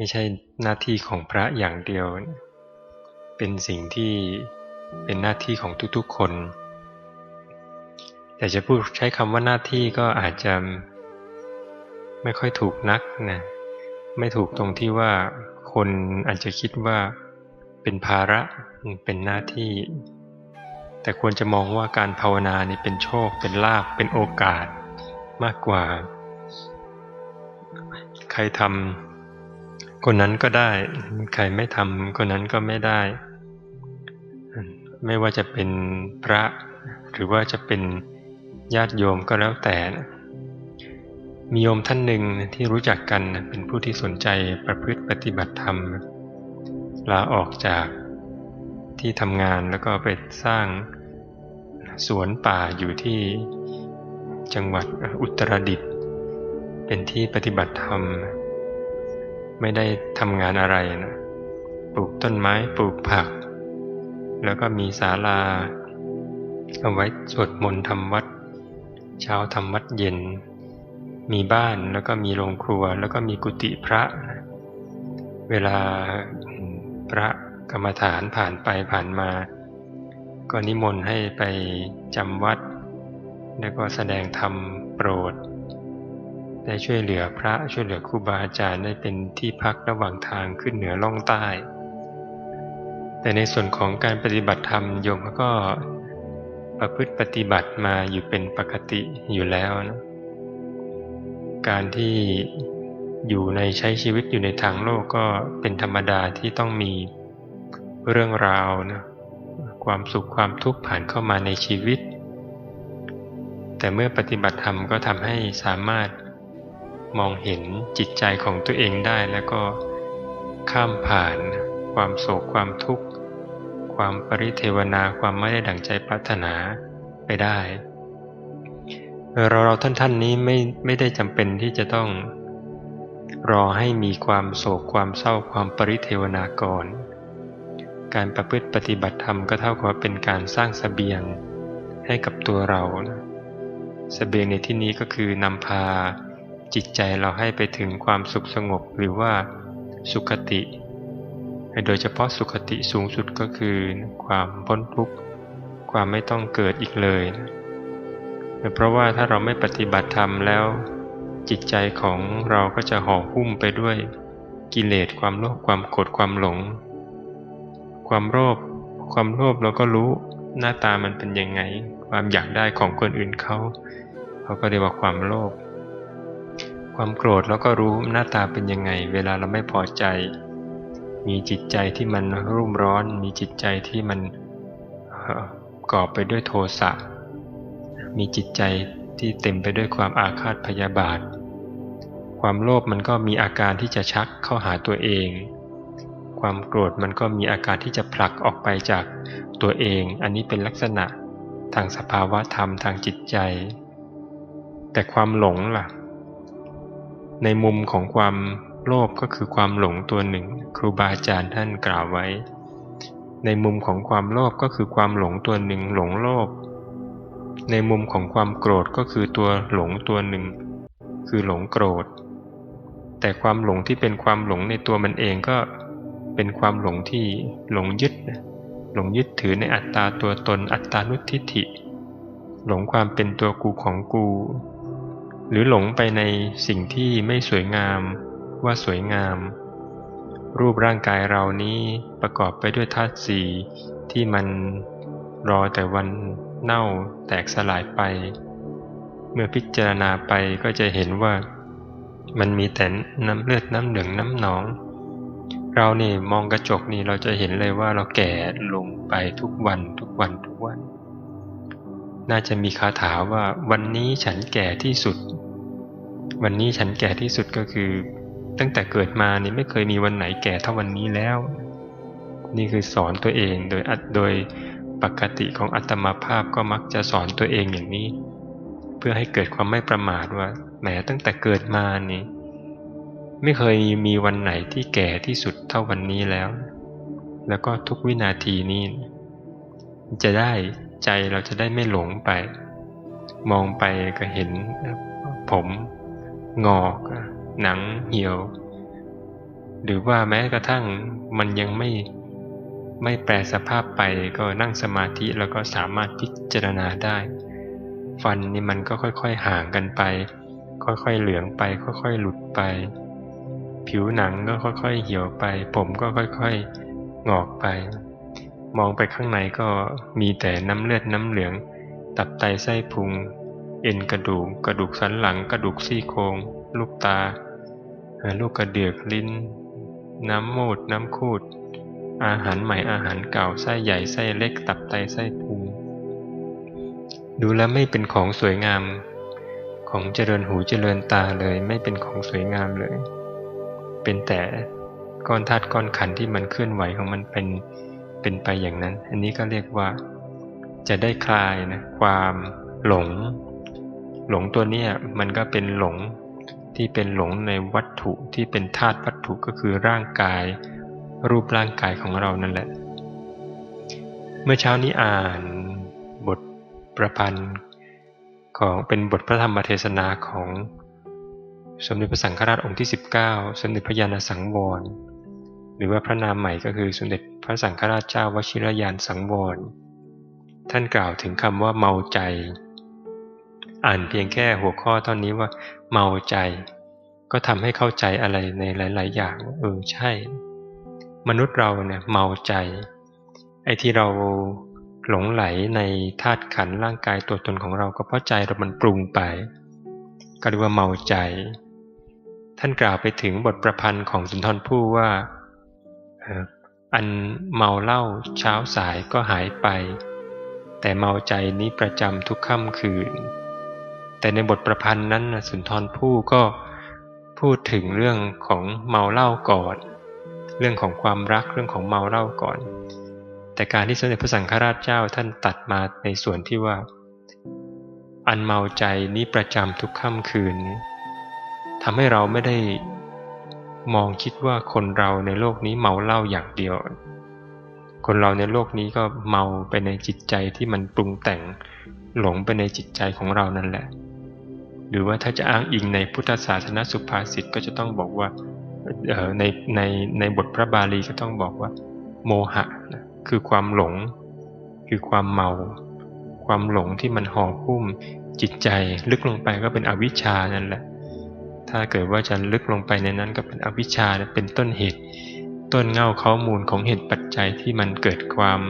ไม่ใช่หน้าที่ของพระอย่างเดียว เป็นสิ่งที่เป็นหน้าที่ของทุกๆคน แต่จะพูดใช้คำว่าหน้าที่ก็อาจจะไม่ค่อยถูกนักนะไม่ถูกตรงที่ว่าคนอาจจะคิดว่าเป็นภาระเป็นหน้าที่ แต่ควรจะมองว่าการภาวนานี่เป็นโชค เป็นลาภเป็นโอกาสมากกว่า ใครทำ คนนั้นก็ได้ ใครไม่ทำคนนั้นก็ไม่ได้ ไม่ว่าจะเป็นพระ หรือว่าจะเป็นญาติโยมก็แล้วแต่นะมีโยมท่านหนึ่งที่รู้จักกันเป็นผู้ที่สนใจประพฤติปฏิบัติธรรม ลาออกจากที่ทำงานแล้วก็ไปสร้างสวนป่าอยู่ที่จังหวัดอุตรดิตถ์เป็นที่ปฏิบัติธรรม ไม่ได้ทำงานอะไรนะปลูกต้นไม้ปลูกผัก แล้วก็มีศาลาเอาไว้สวดมนต์ทำวัด เช้าทำวัดเย็น มีบ้านแล้วก็มีโรงครัว แล้วก็มีกุฏิพระ เวลาพระกรรมฐานผ่านไปผ่านมา ก็นิมนต์ให้ไปจำวัด แล้วก็แสดงธรรมโปรด ได้ช่วยเหลือพระช่วยเหลือครูบาอาจารย์ได้เป็นที่พักระหว่างทางขึ้นเหนือล่องใต้ แต่ในส่วนของการปฏิบัติธรรมโยมก็ประพฤติปฏิบัติมาอยู่เป็นปกติอยู่แล้วนะการที่อยู่ในใช้ชีวิตอยู่ในทางโลกก็เป็นธรรมดาที่ต้องมีเรื่องราวนะความสุขความทุกข์ผ่านเข้ามาในชีวิต แต่เมื่อปฏิบัติธรรมก็ทำให้สามารถ มองเห็นจิตใจของตัวเองได้แล้วก็ข้ามผ่าน ความโศกความทุกข์ ความปริเทวนาความไม่ได้ดั่งใจปรารถนาไปได้เราเราท่านท่านนี้ไม่ไม่ได้จำเป็นที่จะต้อง รอให้มีความโศกความเศร้าความปริเทวนาก่อนการประพฤติปฏิบัติธรรมก็เท่ากับเป็นการสร้างสเสบียงให้กับตัวเราสเสบียงในที่นี้ก็คือนำพา จิตใจเราให้ไปถึงความสุขสงบหรือว่าสุขติ โดยเฉพาะสุขติสูงสุดก็คือความพ้นทุกข์ ความไม่ต้องเกิดอีกเลยนะเพราะว่าถ้าเราไม่ปฏิบัติธรรมแล้ว จิตใจของเราก็จะห่อหุ้มไปด้วยกิเลสความโลภความโกรธความหลง ความโลภความโลภเราก็รู้หน้าตามันเป็นยังไง ความอยากได้ของคนอื่นเขา เขาก็เรียกว่าความโลภ ความโกรธเราก็รู้หน้าตาเป็นยังไง เวลาเราไม่พอใจ มีจิตใจที่มันรุ่มร้อน มีจิตใจที่มันก่อไปด้วยโทสะ มีจิตใจที่เต็มไปด้วยความอาฆาตพยาบาท ความโลภมันก็มีอาการที่จะชักเข้าหาตัวเอง ความโกรธมันก็มีอาการที่จะผลักออกไปจากตัวเอง อันนี้เป็นลักษณะทางสภาวะธรรมทางจิตใจ แต่ความหลงล่ะ ในมุมของความโลภก็คือความหลงตัวหนึ่ง ครูบาอาจารย์ท่านกล่าวไว้ ในมุมของความโลภก็คือความหลงตัวหนึ่งหลงโลภในมุมของความโกรธก็คือตัวหลงตัวหนึ่ง คือหลงโกรธ แต่ความหลงที่เป็นความหลงในตัวมันเองก็เป็นความหลงที่หลงยึด หลงยึดถือในอัตตาตัวตนอัตตานุทิฏฐิ หลงความเป็นตัวกูของกู หรือหลงไปในสิ่งที่ไม่สวยงามว่าสวยงาม รูปร่างกายเรานี้ประกอบไปด้วยธาตุสีที่มันรอแต่วันเน่าแตกสลายไป เมื่อพิจารณาไปก็จะเห็นว่า มันมีแต่น้ำเลือดน้ำเหลืองน้ำหนอง เราเนี่มองกระจกนี่เราจะเห็นเลยว่าเราแก่ลงไปทุกวันทุกวันทุกวัน น่าจะมีคาถาว่าวันนี้ฉันแก่ที่สุด วันนี้ฉันแก่ที่สุดก็คือ ตั้งแต่เกิดมานี่ไม่เคยมีวันไหนแก่เท่าวันนี้แล้ว นี่คือสอนตัวเองโดยโดยปกติของอัตมาภาพก็มักจะสอนตัวเองอย่างนี้ เพื่อให้เกิดความไม่ประมาทว่าแหมตั้งแต่เกิดมานี่ ไม่เคยมีวันไหนที่แก่ที่สุดเท่าวันนี้แล้ว แล้วก็ทุกวินาทีนี้ จะได้ใจเราจะได้ไม่หลงไป มองไปก็เห็นผม งอก หนังเหี่ยว หรือว่าแม้กระทั่งมันยังไม่ไม่แปลสภาพไปก็นั่งสมาธิแล้วก็สามารถพิจารณาได้ ฟันนี่มันก็ค่อยๆห่างกันไป ค่อยๆเหลืองไป ค่อยๆหลุดไป ผิวหนังก็ค่อยๆเหี่ยวไป ผมก็ค่อยๆงอกไป มองไปข้างในก็มีแต่น้ำเลือดน้ำเหลือง ตับไตไส้พุง เอ็นกระดูก กระดูกสันหลัง กระดูกซี่โครงลูกตาลูกกระเดือกลิ้น น้ำมูด น้ำคูด อาหารใหม่อาหารเก่าไส้ใหญ่ไส้เล็กตับไตไส้พุงดูแล้วไม่เป็นของสวยงาม ของเจริญหูเจริญตาเลยไม่เป็นของสวยงามเลย เป็นแต่ก้อนธาตุก้อนขันที่มันเคลื่อนไหวของมันเป็นเป็นไปอย่างนั้น อันนี้ก็เรียกว่าจะได้คลายนะความหลง หลงตัวนี้มันก็เป็นหลงที่เป็นหลงในวัตถุที่เป็นธาตุวัตถุก็คือร่างกาย รูปร่างกายของเรานั่นแหละ เมื่อเช้านี้อ่านบทประพันธ์ของเป็นบทพระธรรมเทศนาของสมเด็จพระสังฆราชองค์ที่ 19 สมเด็จพระญาณสังวร หรือว่าพระนามใหม่ก็คือสมเด็จพระสังฆราชเจ้าวชิรยานสังวร ท่านกล่าวถึงคำว่าเมาใจ อ่านเพียงแค่หัวข้อเท่านี้ว่าเมาใจ ก็ทำให้เข้าใจอะไรในหลาย ๆ อย่างเออใช่ มนุษย์เราเนี่ยเมาใจ ไอ้ที่เราหลงไหลในธาตุขันร่างกายตัวตนของเราก็เพราะใจเรามันปรุงไป ก็เรียกว่าเมาใจ ท่านกล่าวไปถึงบทประพันธ์ของสุนทรภู่ว่าอันเมาเหล้าเช้าสายก็หายไป แต่เมาใจนี้ประจำทุกค่ำคืน แต่ในบทประพันธ์นั้นสุนทรภู่ก็พูดถึงเรื่องของเมาเหล้าก่อน เรื่องของความรักเรื่องของเมาเหล้าก่อน แต่การที่สมเด็จพระสังฆราชเจ้าท่านตัดมาในส่วนที่ว่า อันเมาใจนี้ประจำทุกค่ำคืนทำให้เราไม่ได้มองคิดว่าคนเราในโลกนี้เมาเหล้าอย่างเดียว คนเราในโลกนี้ก็เมาไปในจิตใจที่มันปรุงแต่งหลงไปในจิตใจของเรานั่นแหละ หรือว่าถ้าจะอ้างอิงในพุทธศาสนาสุภาษิตก็จะต้องบอกว่าในในในบทพระบาลีก็ต้องบอกว่า โมหะนะคือความหลง คือความเมา ความหลงที่มันห่อหุ้มจิตใจลึกลงไปก็เป็นอวิชชานั่นแหละ ถ้าเกิดว่าจะลึกลงไปในนั้นก็เป็นอวิชชาเป็นต้นเหตุ ต้นเง่าข้อมูลของเหตุปัจจัยที่มันเกิดความ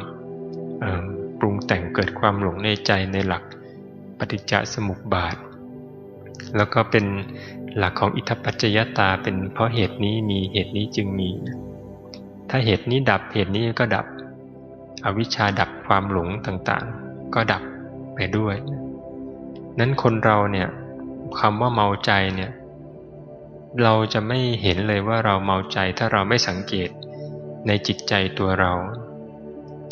ปรุงแต่งเกิดความหลงในใจในหลักปฏิจจสมุปบาท แล้วก็เป็นหลักของอิทธปัจจยตาเป็นเพราะเหตุนี้มีเหตุนี้จึงมี ถ้าเหตุนี้ดับเหตุนี้ก็ดับ อวิชชาดับความหลงต่างๆ ก็ดับไปด้วย นั้นคนเราเนี่ยคำว่าเมาใจเนี่ยเราจะไม่เห็นเลยว่าเราเมาใจถ้าเราไม่สังเกตในจิตใจตัวเรา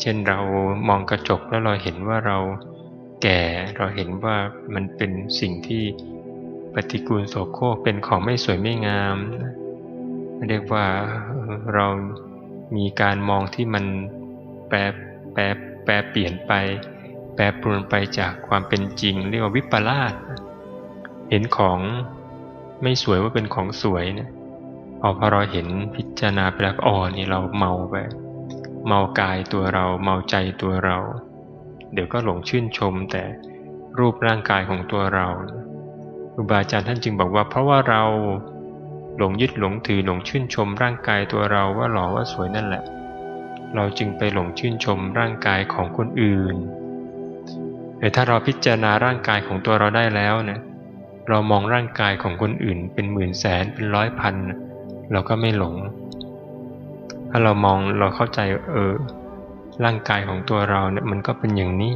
เช่นเรามองกระจกแล้วเราเห็นว่าเราแก่เราเห็นว่ามันเป็นสิ่งที่ ปฏิกูลโสโครกเป็นของไม่สวยไม่งาม เรียกว่าเรามีการมองที่มันแปรแปรแปรเปลี่ยนไป แปรปรวนไปจากความเป็นจริง เรียกว่าวิปลาสเห็นของไม่สวยว่าเป็นของสวยนี่ยพอพอเราเห็นพิจารณาไปแล้วอ๋อนี่เราเมาไป เมากายตัวเรา เมาใจตัวเรา เดี๋ยวก็หลงชื่นชมแต่รูปร่างกายของตัวเรา ครูบาอาจารย์ท่านจึงบอกว่า เพราะว่าเราหลงยึดหลงถือหลงชื่นชมร่างกายตัวเราว่าหล่อว่าสวยนั่นแหละ เราจึงไปหลงชื่นชมร่างกายของคนอื่นแต่ถ้าเราพิจารณาร่างกายของตัวเราได้แล้วนะเรามองร่างกายของคนอื่น เป็นหมื่นแสนเป็นร้อยพันเราก็ไม่หลง ถ้าเรามองเราเข้าใจเออร่างกายของตัวเราเนี่ยมันก็เป็นอย่างนี้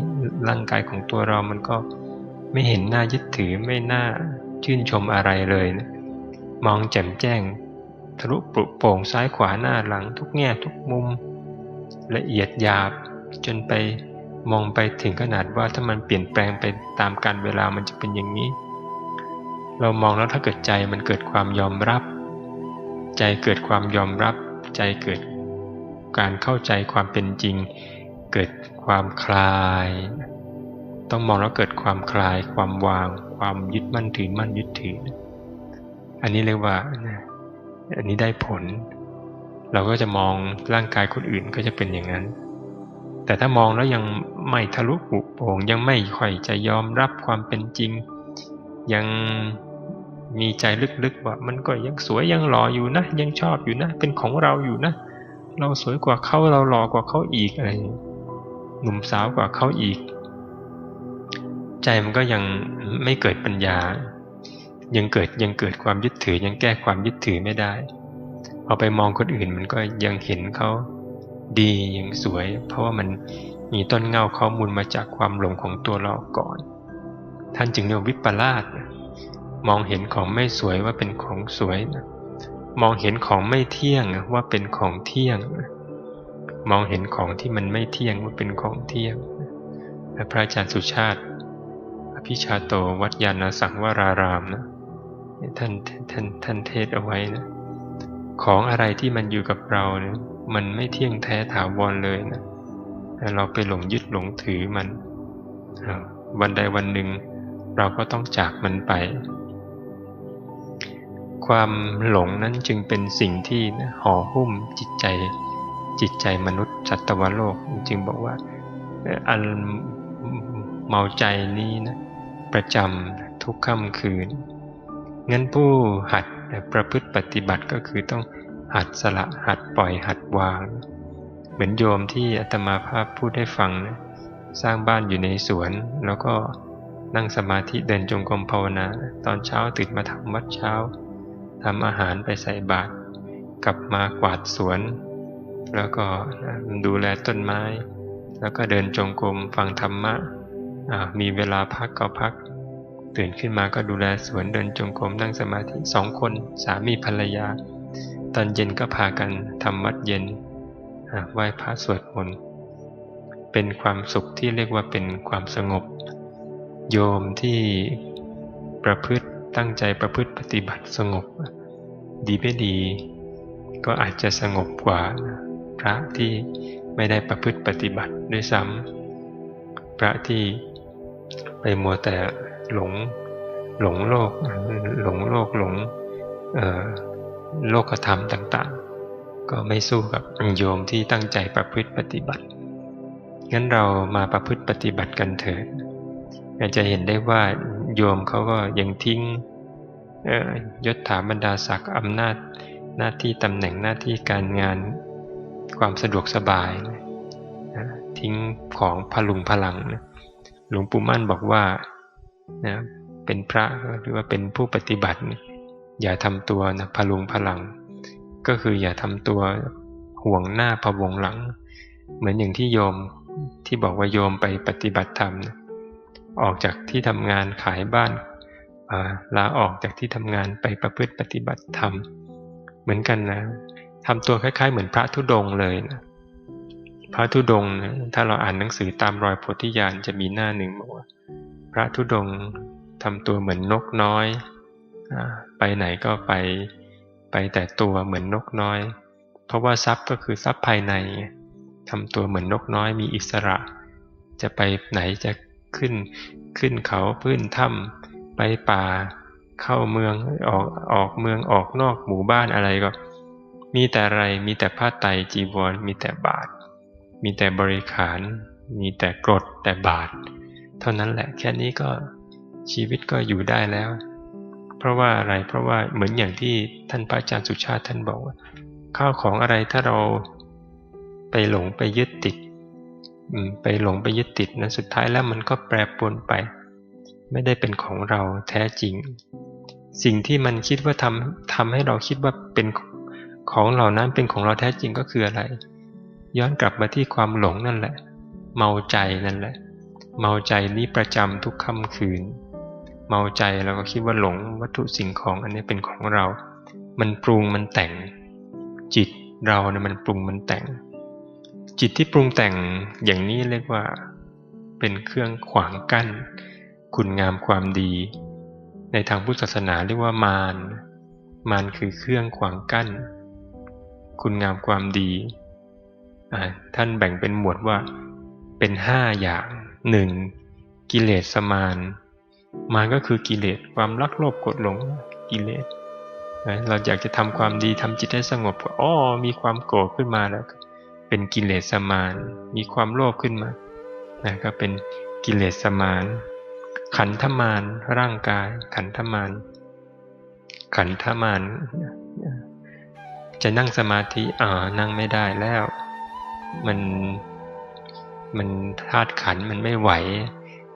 ร่างกายของตัวเรามันก็ ไม่เห็นหน้ายึดถือไม่น่าชื่นชมอะไรเลยนะมองแจ่มแจ้ง ทะลุปรุโป่งซ้ายขวาหน้าหลังทุกแง่ทุกมุม ละเอียดหยาบ จนไปมองไปถึงขนาดว่าถ้ามันเปลี่ยนแปลงไปตามการเวลามันจะเป็นอย่างนี้ เรามองแล้วถ้าเกิดใจมันเกิดความยอมรับ ใจเกิดความยอมรับ ใจเกิดการเข้าใจความเป็นจริง เกิดความคลาย ต้องมองแล้วเกิดความคลาย ความวาง ความยึดมั่นถือมั่นยึดถือ อันนี้เรียกว่าอันนี้ได้ผล เราก็จะมองร่างกายคนอื่นก็จะเป็นอย่างนั้น แต่ถ้ามองแล้วยังไม่ทะลุปุโป่งยังไม่ค่อยจะยอมรับความเป็นจริง ยังมีใจลึกๆว่ามันก็ยังสวยยังหล่ออยู่นะ ยังชอบอยู่นะ เป็นของเราอยู่นะ เราสวยกว่าเขาเราหล่อกว่าเขาอีกอะไรหนุ่มสาวกว่าเขาอีก ใจมันก็ยังไม่เกิดปัญญา ยังเกิดยังเกิดความยึดถือ ยังแก้ความยึดถือไม่ได้พอไปมองคนอื่นมันก็ยังเห็นเขาดียังสวย เพราะว่ามันมีต้นเงาข้อมูลมาจากความหลงของตัวเราก่อน ท่านจึงเรียกวิปลาสมองเห็นของไม่สวยว่าเป็นของสวยนะมองเห็นของไม่เที่ยงว่าเป็นของเที่ยง มองเห็นของที่มันไม่เที่ยงว่าเป็นของเที่ยง พระอาจารย์สุชาติ อภิชาโตวัดยาณสังวรารามนะท่านท่านท่านเทศเอาไว้นะของอะไรที่มันอยู่กับเราเนี่ยมันไม่เที่ยงแท้ถาวรเลยนะแต่เราไปหลงยึดหลงถือมัน วันใดวันหนึ่งเราก็ต้องจากมันไป ความหลงนั้นจึงเป็นสิ่งที่ห่อหุ้มจิตใจ จิตใจมนุษย์จัตวโลก จึงบอกว่าอันเมาใจนี้นะ ประจำทุกค่ำคืน งั้นผู้หัดประพฤติปฏิบัติก็คือต้องหัดสละหัดปล่อยหัดวาง เหมือนโยมที่อาตมาภาพพูดให้ฟังนะสร้างบ้านอยู่ในสวน แล้วก็นั่งสมาธิเดินจงกรมภาวนา ตอนเช้าตื่นมาทำวัดเช้าทำอาหารไปใส่บาตรกลับมากวาดสวน แล้วก็ดูแลต้นไม้ แล้วก็เดินจงกรมฟังธรรมะ มีเวลาพักก็พัก ตื่นขึ้นมาก็ดูแลสวนเดินจงกรมนั่งสมาธิสองคนสามีภรรยา ตอนเย็นก็พากันทำวัดเย็นไหว้พระสวดมนต์เป็นความสุขที่เรียกว่าเป็นความสงบ โยมที่ประพฤติตั้งใจประพฤติปฏิบัติสงบ ดีไม่ดี ก็อาจจะสงบกว่าพระที่ไม่ได้ประพฤติปฏิบัติด้วยซ้ำพระที่ ไปมัวแต่หลงหลงโลกหลงโลกหลงโลกธรรมต่างๆ ก็ไม่สู้กับโยมที่ตั้งใจประพฤติปฏิบัติ งั้นเรามาประพฤติปฏิบัติกันเถิดอาจจะเห็นได้ว่าโยมเขาก็ยังทิ้งยศถาบรรดาศักดิ์อำนาจหน้าที่ตำแหน่งหน้าที่การงานความสะดวกสบาย ทิ้งของพลุงพลัง หลวงปู่มั่นบอกว่านะเป็นพระหรือว่าเป็นผู้ปฏิบัติ อย่าทำตัวนะพลุงพลัง ก็คืออย่าทำตัวห่วงหน้าพวงหลัง เหมือนอย่างที่โยมที่บอกว่าโยมไปปฏิบัติธรรมนะออกจากที่ทำงานขายบ้านลาออกจากที่ทำงานไปประพฤติปฏิบัติธรรม เหมือนกันนะทำตัวคล้ายๆ เหมือนพระธุดงเลยนะ พระธุดงนะถ้าเราอ่านหนังสือตามรอยโพธิญาณจะมีหน้าหนึ่งบอกว่า พระธุดงทำตัวเหมือนนกน้อย ไปไหนก็ไปไปแต่ตัวเหมือนนกน้อย เพราะว่าทรัพย์ก็คือทรัพย์ภายในทำตัวเหมือนนกน้อยมีอิสระ จะไปไหนจะขึ้นขึ้นเขาพื้นถ้ำไปป่า เข้าเมืองออกออกเมืองออกนอกหมู่บ้านอะไรก็ มีแต่อะไรมีแต่ผ้าไตจีวรมีแต่บาท มีแต่บริขาร มีแต่กรดแต่บาท เท่านั้นแหละแค่นี้ก็ชีวิตก็อยู่ได้แล้ว เพราะว่าอะไรเพราะว่าเหมือนอย่างที่ท่านพระอาจารย์สุชาติท่านบอกว่าข้าวของอะไรถ้าเราไปหลงไปยึดติดไปหลงไปยึดติดนะสุดท้ายแล้วมันก็แปรปรวนไป ไม่ได้เป็นของเราแท้จริง สิ่งที่มันคิดว่าทำทำให้เราคิดว่าเป็นของเหล่านั้นเป็นของเราแท้จริงก็คืออะไร ย้อนกลับมาที่ความหลงนั่นแหละ เมาใจนั่นแหละ เมาใจนี้ประจำทุกค่ำคืน เมาใจเราก็คิดว่าหลงวัตถุสิ่งของอันนี้เป็นของเรา มันปรุงมันแต่ง จิตเราเนี่ยมันปรุงมันแต่ง จิตที่ปรุงแต่งอย่างนี้เรียกว่า เป็นเครื่องขวางกั้น คุณงามความดี ในทางพุทธศาสนาเรียกว่ามารมารคือเครื่องขวางกั้น คุณงามความดี ท่านแบ่งเป็นหมวดว่าเป็นห้าอย่างหนึ่งกิเลสสมาน มานก็คือกิเลสความรักโลภกดหลงกิเลสเราอยากจะทำความดีทำจิตให้สงบอ๋อมีความโกรธขึ้นมาแล้ว เป็นกิเลสสมาน มีความโลภขึ้นมานะก็เป็นกิเลสมาน ขันธมานร่างกาย ขันธมาน ขันธมาน จะนั่งสมาธิอ่านั่งไม่ได้แล้ว มันมันธาตุขันมันไม่ไหว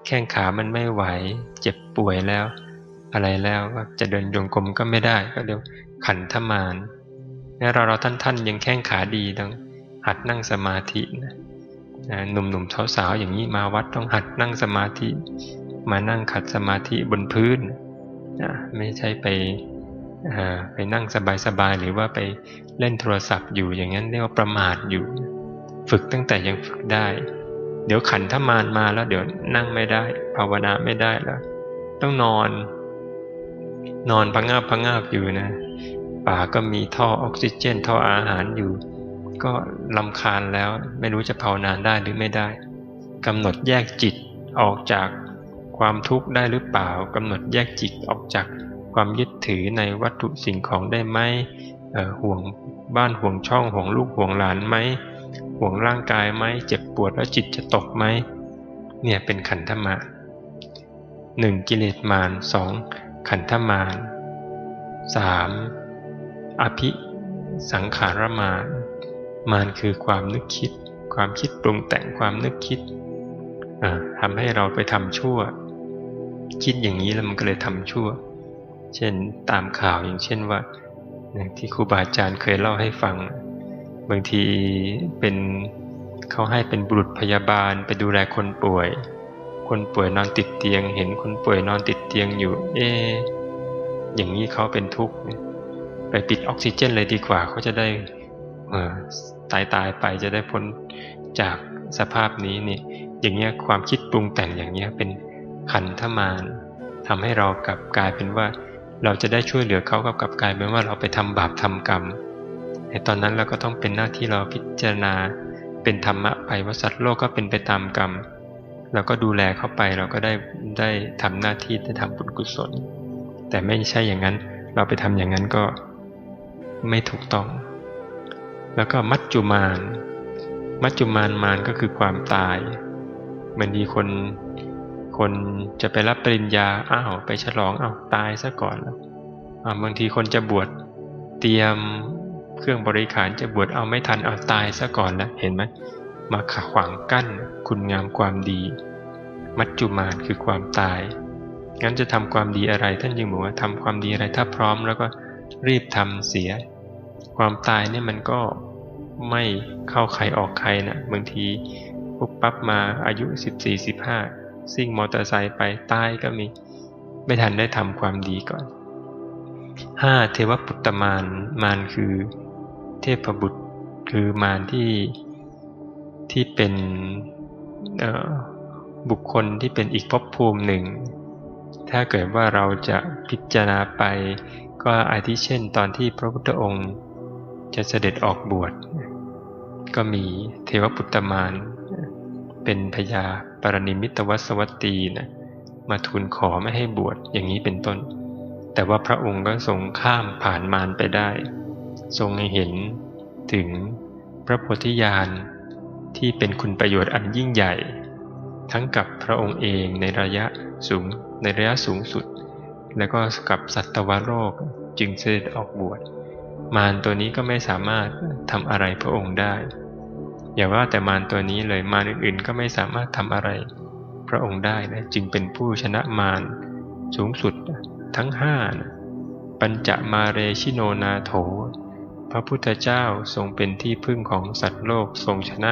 แข้งขามันไม่ไหว เจ็บป่วยแล้ว อะไรแล้วจะเดินยงกลมก็ไม่ได้ก็เดี๋ยวขันธมานนี่เราเราท่านท่านยังแข้งขาดีต้องหัดนั่งสมาธินะหนุ่มๆสาวๆอย่างนี้มาวัดต้องหัดนั่งสมาธิ มานั่งขัดสมาธิบนพื้นนะไม่ใช่ไปไปนั่งสบายๆหรือว่าไปเล่นโทรศัพท์อยู่อย่างนั้นเรียกว่าประมาทอยู่ ฝึกตั้งแต่ยังฝึกได้ เดี๋ยวขันธมานมาแล้ว เดี๋ยวนั่งไม่ได้ ภาวนาไม่ได้แล้ว ต้องนอน นอนพังงาบพังงาบอยู่นะป่าก็มีท่อออกซิเจนท่ออาหารอยู่ ก็ลำคาญแล้วไม่รู้จะภาวนานได้หรือไม่ได้กำหนดแยกจิตออกจากความทุกข์ได้หรือเปล่ากำหนดแยกจิตออกจากความยึดถือในวัตถุสิ่งของได้ไหมห่วงบ้านห่วงช่องห่วงลูกห่วงหลานไหม ห่วงร่างกายไหมเจ็บปวดแล้วจิตจะตกไหมเนี่ยเป็นขันธมารหนึ่งกิเลสมารสองขันธมารสามอภิสังขารมารมารคือความนึกคิด ความคิดปรุงแต่งความนึกคิดทำให้เราไปทำชั่ว คิดอย่างนี้แล้วมันก็เลยทำชั่ว เช่นตามข่าวอย่างเช่นว่าที่ครูบาอาจารย์เคยเล่าให้ฟัง บางทีเป็นเขาให้เป็นบุรุษพยาบาลไปดูแลคนป่วย คนป่วยนอนติดเตียง เห็นคนป่วยนอนติดเตียงอยู่ เอ๊อย่างนี้เขาเป็นทุกข์ไปปิดออกซิเจนเลยดีกว่าเขาจะได้ตายตายไปจะได้พ้นจากสภาพนี้นี่ อย่างเงี้ยความคิดปรุงแต่งอย่างเงี้ยเป็นขันธมารทำให้เรากลับกลายเป็นว่า เราจะได้ช่วยเหลือเขากับกลับกลายเป็นว่าเราไปทำบาปทำกรรม ในตอนนั้นเราก็ต้องเป็นหน้าที่เราพิจารณา เป็นธรรมะไปว่าสัตว์โลกก็เป็นไปตามกรรม เราก็ดูแลเข้าไปเราก็ได้ได้ทำหน้าที่ได้ทำบุญกุศล แต่ไม่ใช่อย่างนั้นเราไปทำอย่างนั้นก็ไม่ถูกต้อง แล้วก็มัจจุมานมัจจุมานมานก็คือความตายมันมีคนคนจะไปรับปริญญาอ้าวไปฉลองอ้าวตายซะก่อนแล้วบางทีคนจะบวชเตรียม เครื่องบริขารจะบวชเอาไม่ทันเอาตายซะก่อนแล้วเห็นไหมมาขัดขวางกั้นคุณงามความดี มัจจุมานคือความตายงั้นจะทำความดีอะไร ท่านยังบอกว่าทำความดีอะไรถ้าพร้อมแล้วก็รีบทำเสีย ความตายเนี่ยมันก็ไม่เข้าใครออกใครนะบางทีปุ๊บปั๊บมาอายุ 14-15ซิ่งมอเตอร์ไซค์ไปตายก็มี ไม่ทันได้ทำความดีก่อนห้าเทวปุตตมานมานคือ เทพบุตรคือมารที่ที่เป็นบุคคลที่เป็นอีกภพภูมิหนึ่ง ถ้าเกิดว่าเราจะพิจารณาไป ก็อาทิเช่นตอนที่พระพุทธองค์จะเสด็จออกบวช ก็มีเทวปุตตมาน เป็นพญาปรนิมิตวัสวัตตีนะมาทูลขอไม่ให้บวชอย่างนี้เป็นต้น แต่ว่าพระองค์ก็ทรงข้ามผ่านมารไปได้ ทรงให้เห็นถึงพระโพธิญาณที่เป็นคุณประโยชน์อันยิ่งใหญ่ ทั้งกับพระองค์เองในระยะสูงในระยะสูงสุด และก็กับสัตวโลกจึงเสด็จออกบวช มารตัวนี้ก็ไม่สามารถทำอะไรพระองค์ได้ อย่าว่าแต่มารตัวนี้เลยมารอื่นๆ ก็ไม่สามารถทำอะไร พระองค์ได้นะจึงเป็นผู้ชนะมารสูงสุดทั้งห้านะปัญจมาเรชิโนนาโถ ระพุทธเจ้าทรงเป็นที่พึ่งของสัตว์โลกทรงชนะ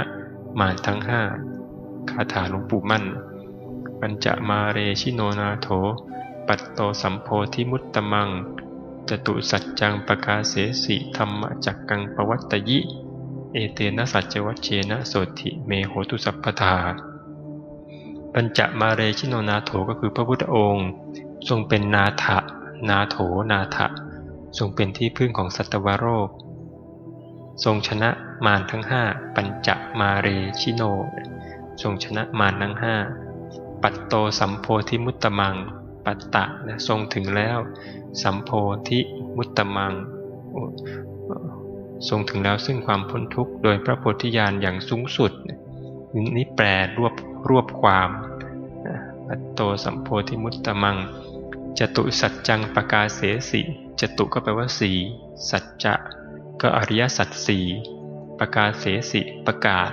มารทั้งห้าคาถาหลวงปู่มั่น ปัญจมาเรชิโนนาโถ ปัตโตสัมโพธิมุตตมัง จตุสัจจังปกาเสสิธรรมจักกังปวัตตยิ เอเตนะสัจวัชเชนะโสติเมโหตุสัพพทา ปัญจมาเรชิโนนาโถก็คือพระพุทธองค์ ทรงเป็นนาถะนาโถนาถะทรงเป็นที่พึ่งของสัตวโรค ทรงชนะมารทั้งห้าปัญจมาเรชิโน ทรงชนะมารทั้งห้าปัตโตสัมโพธิมุตตมัง ปัตตะนะทรงถึงแล้ว สัมโพธิมุตตมัง ทรงถึงแล้วซึ่งความพ้นทุกข์โดยพระโพธิญาณอย่างสูงสุด นี่แปลรวบรวบความปัตโตสัมโพธิมุตตมังจตุสัจจังปกาเสสิจตุก็แปลว่าสีสัจจะ ก็อริยสัจสี่ประกาศเสสิประกาศ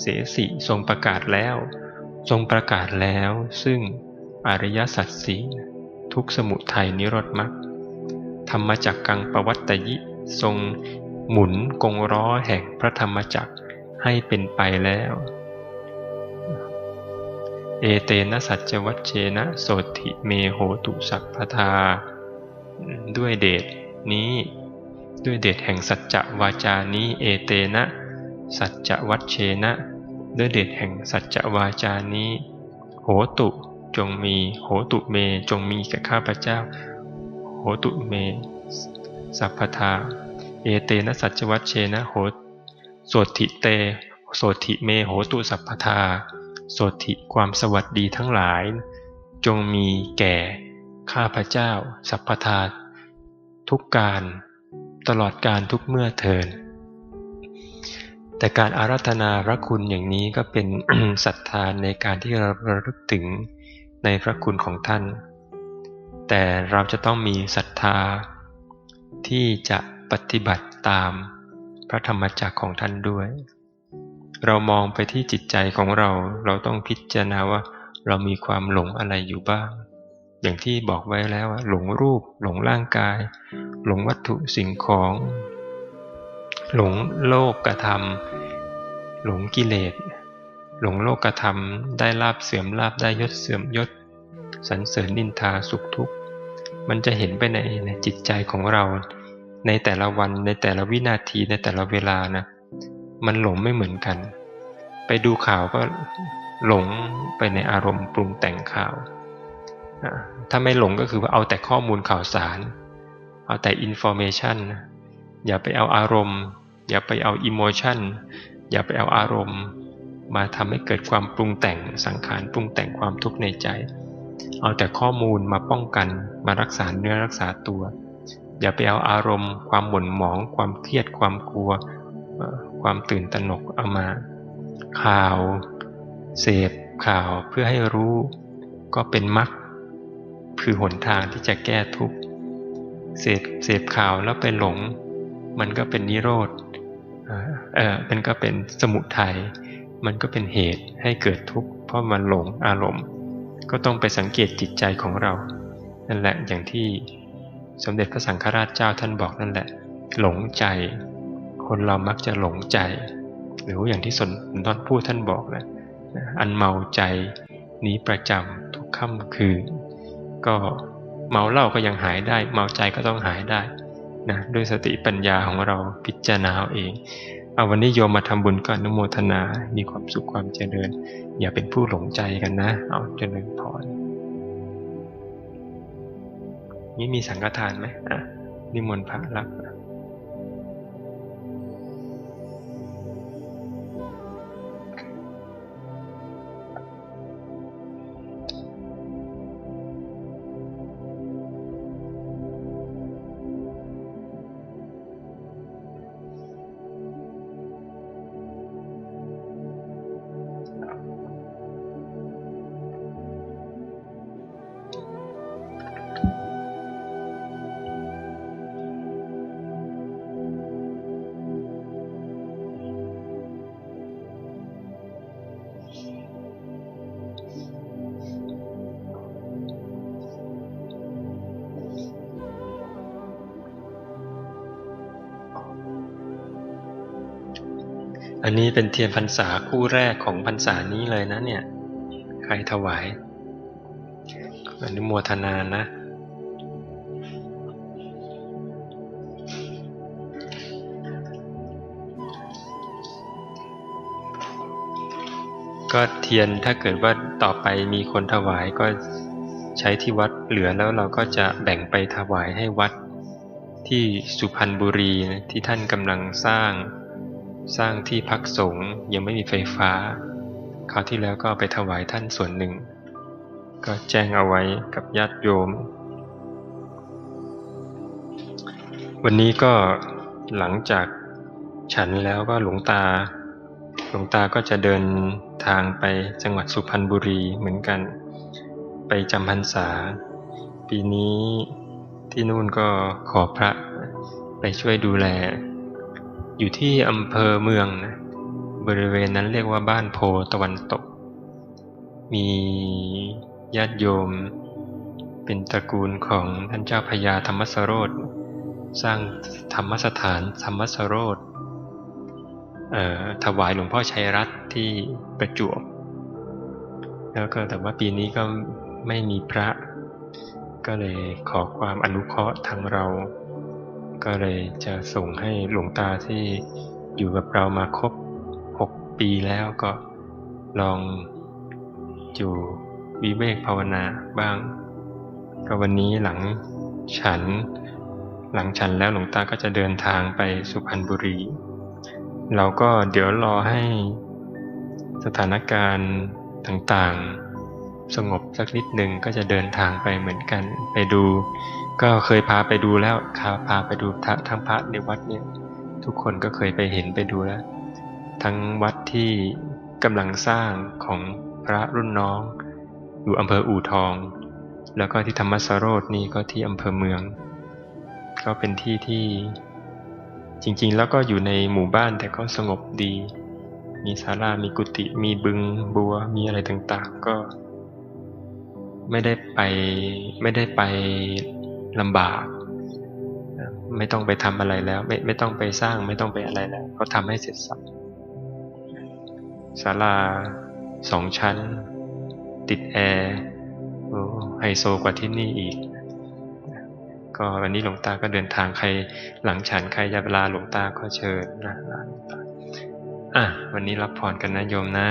เสสิทรงประกาศแล้ว ทรงประกาศแล้ว ซึ่งอริยสัจสี่ทุกสมุทัยนิโรธมรรคธรรมจักกังปวัตตยิทรงหมุนกงล้อแห่งพระธรรมจักรให้เป็นไปแล้ว เอเตนะสัจวัชเชนะโสติเมโหตุสัพพทา ด้วยเดชนี้ ด้วยเดชแห่งสัจจะวาจานี้เอเตนะ สัจจะวัชเชนะ ด้วยเดชแห่งสัจจะวาจานี้ โหตุจงมี โหตุเมจงมีแก่ข้าพเจ้า โหตุเม สัพพทา เอเตนะสัจวัชเชนะโหโสติเต โสติเมโหตุสัพพทา โสติความสวัสดีทั้งหลาย จงมีแก่ข้าพเจ้า สัพพทา ทุกการ ตลอดการทุกเมื่อเทิน แต่การอารัธนาพระคุณอย่างนี้ก็เป็นศรัทธาในการที่เราระลึกถึงในพระคุณของท่าน แต่เราจะต้องมีศรัทธาที่จะปฏิบัติตามพระธรรมจักรของท่านด้วย เรามองไปที่จิตใจของเรา เราต้องพิจารณาว่าเรามีความหลงอะไรอยู่บ้าง อย่างที่บอกไว้แล้วหลงรูป หลงร่างกาย หลงวัตถุสิ่งของ หลงโลกกระทำหลงกิเลส หลงโลกกระทำได้ลาบเสื่อมลาบได้ยศเสื่อมยศสรรเสริญนินทาสุขทุกข์มันจะเห็นไปในในจิตใจของเรา ในแต่ละวันในแต่ละวินาทีในแต่ละเวลานะมันหลงไม่เหมือนกัน ไปดูข่าวก็หลงไปในอารมณ์ปรุงแต่งข่าว ถ้าไม่หลงก็คือว่าเอาแต่ข้อมูลข่าวสาร เอาแต่อินโฟเมชันอย่าไปเอาอารมณ์ อย่าไปเอาอิโมชันอย่าไปเอาอารมณ์ มาทำให้เกิดความปรุงแต่งสังขารปรุงแต่งความทุกข์ในใจ เอาแต่ข้อมูลมาป้องกัน มารักษาเนื้อรักษาตัว อย่าไปเอาอารมณ์ ความหม่นหมอง ความเครียดความกลัว ความตื่นตระหนกเอามา ข่าว เสพข่าวเพื่อให้รู้ ก็เป็นมรรค คือหนทางที่จะแก้ทุกข์เสพเสพข่าวแล้วไปหลง มันก็เป็นนิโรธเออมันก็เป็นสมุทัยมันก็เป็นเหตุให้เกิดทุกข์เพราะมันหลงอารมณ์ ก็ต้องไปสังเกตจิตใจของเรา นั่นแหละอย่างที่สมเด็จพระสังฆราชเจ้าท่านบอกนั่นแหละ หลงใจ คนเรามักจะหลงใจ หรืออย่างที่สนทอนพูดท่านบอกแหละอันเมาใจนี้ประจำทุกค่ำคืน ก็เมาเหล้าก็ยังหายได้ เมาใจก็ต้องหายได้นะด้วยสติปัญญาของเราพิจารณาเองเอาวันนี้โยมมาทำบุญก็อนุโมทนา มีความสุขความเจริญ อย่าเป็นผู้หลงใจกันนะ เอาเจริญพรนี่มีสังฆทานไหมอะนิมนต์พระรับ อันนี้เป็นเทียนพรรษาคู่แรกของพรรษานี้เลยนะเนี่ย ใครถวายอนุโมทนานะ ก็เทียนถ้าเกิดว่าต่อไปมีคนถวายก็ใช้ที่วัดเหลือแล้วเราก็จะแบ่งไปถวายให้วัดที่สุพรรณบุรีนะที่ท่านกำลังสร้าง สร้างที่พักสงฆ์ยังไม่มีไฟฟ้า คราวที่แล้วก็ไปถวายท่านส่วนหนึ่ง ก็แจ้งเอาไว้กับญาติโยม วันนี้ก็หลังจากฉันแล้วก็หลวงตา หลวงตาก็จะเดินทางไปจังหวัดสุพรรณบุรีเหมือนกัน ไปจำพรรษา ปีนี้ที่นู่นก็ขอพระไปช่วยดูแล อยู่ที่อำเภอเมืองนะบริเวณนั้นเรียกว่าบ้านโพตะวันตก มีญาติโยม เป็นตระกูลของท่านเจ้าพญาธรรมสโรธสร้างธรรมสถานธรรมสโรธเอ่อถวายหลวงพ่อชัยรัตน์ที่ประจวบ แล้วก็แต่ว่าปีนี้ก็ไม่มีพระ ก็เลยขอความอนุเคราะห์ทางเรา ก็เลยจะส่งให้หลวงตาที่อยู่กับเรามาครบหกปีแล้วก็ลองอยู่วิเวกภาวนาบ้าง ก็วันนี้หลังฉัน หลังฉันแล้วหลวงตาก็จะเดินทางไปสุพรรณบุรี เราก็เดี๋ยวรอให้สถานการณ์ต่างๆ สงบสักนิดหนึ่งก็จะเดินทางไปเหมือนกันไปดู ก็เคยพาไปดูแล้วพาพาไปดูทะทั้งพระในวัดเนี่ยทุกคนก็เคยไปเห็นไปดูแล้ว ทั้งวัดที่กำลังสร้างของพระรุ่นน้อง อยู่อำเภออู่ทอง แล้วก็ที่ธรรมสโรดนี่ก็ที่อำเภอเมือง ก็เป็นที่ที่จริงๆ แล้วก็อยู่ในหมู่บ้านแต่ก็สงบดี มีศาลา มีกุฏิมีบึงบัว มีอะไรต่างๆ ก็ ไม่ได้ไปไม่ได้ไป ลำบาก ไม่ต้องไปทำอะไรแล้ว ไม่ไม่ต้องไปสร้างไม่ต้องไปอะไรแล้วเขาทำให้เสร็จสับศาลาสองชั้น ติดแอร์โอ้ไฮโซกว่าที่นี่อีก ก็วันนี้หลวงตาก็เดินทางใครหลังฉันใครจะลาหลวงตาก็เชิญนะอะวันนี้รับพรกันนะโยมนะ